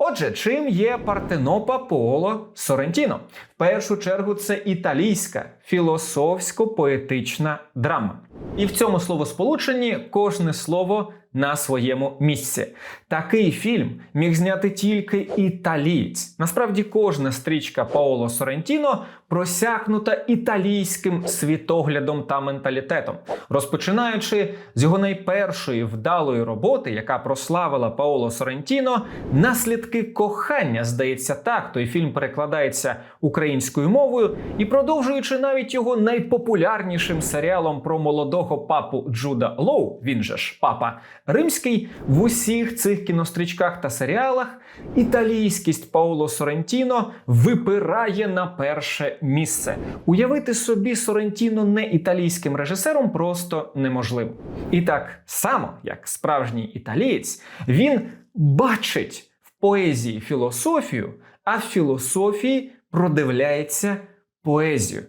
Отже, чим є Партенопа Пооло Сорентіно? В першу чергу це італійська філософсько-поетична драма. І в цьому словосполученні кожне слово на своєму місці. Такий фільм міг зняти тільки італієць. Насправді, кожна стрічка Паоло Сорентіно просякнута італійським світоглядом та менталітетом, розпочинаючи з його найпершої вдалої роботи, яка прославила Паоло Сорентіно, наслідки кохання. Здається, так той фільм перекладається українською мовою, і продовжуючи навіть його найпопулярнішим серіалом про молодого папу Джуда Лоу, він же ж папа римський, в усіх цих кінострічках та серіалах італійськість Пауло Сорентіно випирає на перше місце. Уявити собі Сорентіно не італійським режисером просто неможливо. І так само, як справжній італієць, він бачить в поезії філософію, а в філософії продивляється поезію.